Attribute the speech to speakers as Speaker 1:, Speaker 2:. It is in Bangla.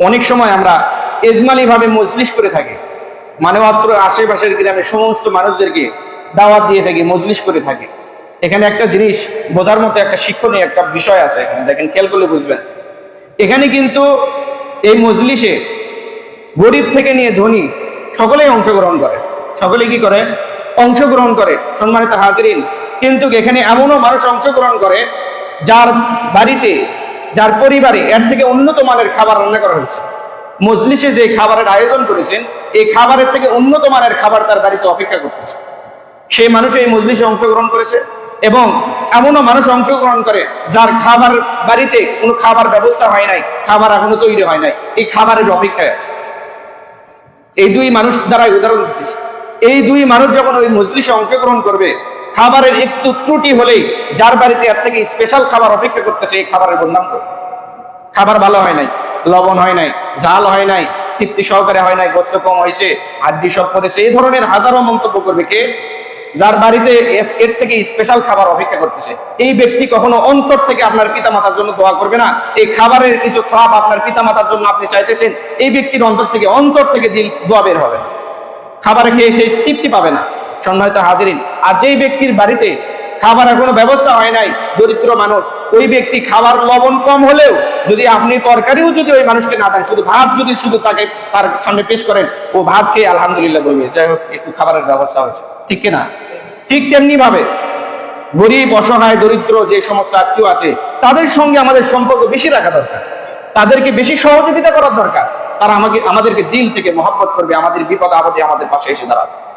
Speaker 1: অনেক সময় আমরা এজমালি ভাবে মজলিস করে থাকি। মানে মাত্র আশেপাশের গ্রামের সমস্ত মানুষদেরকে দাওয়াত দিয়ে থাকি, মজলিস করে থাকি। এখানে একটা জিনিস বোঝার মতো একটা শিক্ষণীয় একটা বিষয় আছে এখানে। দেখেন, খেয়াল করলে বুঝবেন। এখানে কিন্তু এই মজলিসে গরিব থেকে নিয়ে ধনী সকলেই অংশগ্রহণ করে। সকলে কি করে? অংশগ্রহণ করে। সম্মানিত হাজিরিন, কিন্তু এখানে এমনও মানুষ অংশগ্রহণ করে যার বাড়িতে যার পরিবারে এর থেকে উন্নত মানের খাবার রান্না করা হয়েছে। মজলিসে যে খাবারের আয়োজন করেছেন, এই খাবারের থেকে উন্নত মানের খাবার তার বাড়িতে অপেক্ষা করতেছে। সেই মানুষ এই মজলিসে অংশগ্রহণ করেছে এবং এমনও মানুষ অংশগ্রহণ করে যার খাবার বাড়িতে কোনো খাবার ব্যবস্থা হয় নাই, খাবার এখনও তৈরি হয় নাই, এই খাবারের অপেক্ষায় আছে। এই দুই মানুষ দ্বারা উদাহরণ দিতেছে এই দুই মানুষ যখন ওই মজলিসে অংশগ্রহণ করবে খাবারের একটু ত্রুটি হলেই যার বাড়িতে এর থেকে স্পেশাল খাবার অপেক্ষা করতেছে, এই খাবারের বদনাম করবে। খাবার ভালো হয় নাই, লবণ হয় নাই জাল হয় নাই, তৃপ্তি সহকারে হয় নাই, গোস্ত কম হয়েছে, হাড্ডি সব করেছে এই ধরনের হাজারো মন্তব্য করবে কে? যার বাড়িতে এর- থেকে স্পেশাল খাবার অপেক্ষা করতেছে। এই ব্যক্তি কখনো অন্তর থেকে আপনার পিতা মাতার জন্য দোয়া করবে না। এই খাবারের কিছু সব আপনার পিতা মাতার জন্য আপনি চাইতেছেন, এই ব্যক্তির অন্তর থেকে অন্তর থেকে দিল, দোয়া বের হবে। খাবার খেয়ে সে তৃপ্তি পাবে না। সম্মানিত হাজিরিন। আর যেই ব্যক্তির বাড়িতে খাবার এখনও ব্যবস্থা হয় নাই, দরিদ্র মানুষ, ওই ব্যক্তি খাবার লবণ কম হলেও যদি আপনি তরকারিও যদি ওই মানুষকে না দেন, শুধু ভাত যদি শুধু তাকে তার সামনে পেশ করেন, ও ভাত খেয়ে আলহামদুলিল্লাহ বলবে, যাই হোক, একটু খাবারের ব্যবস্থা হয়েছে। ঠিক কিনা ঠিক তেমনি ভাবে গরিব, অসহায়, দরিদ্র যে সমস্ত আত্মীয় আছে, তাদের সঙ্গে আমাদের সম্পর্ক বেশি রাখা দরকার। তাদেরকে বেশি সহযোগিতা করার দরকার। তারা আমাকে, আমাদেরকে দিল থেকে মহব্বত করবে, আমাদের বিপদ আপদে আমাদের পাশে এসে দাঁড়াবে।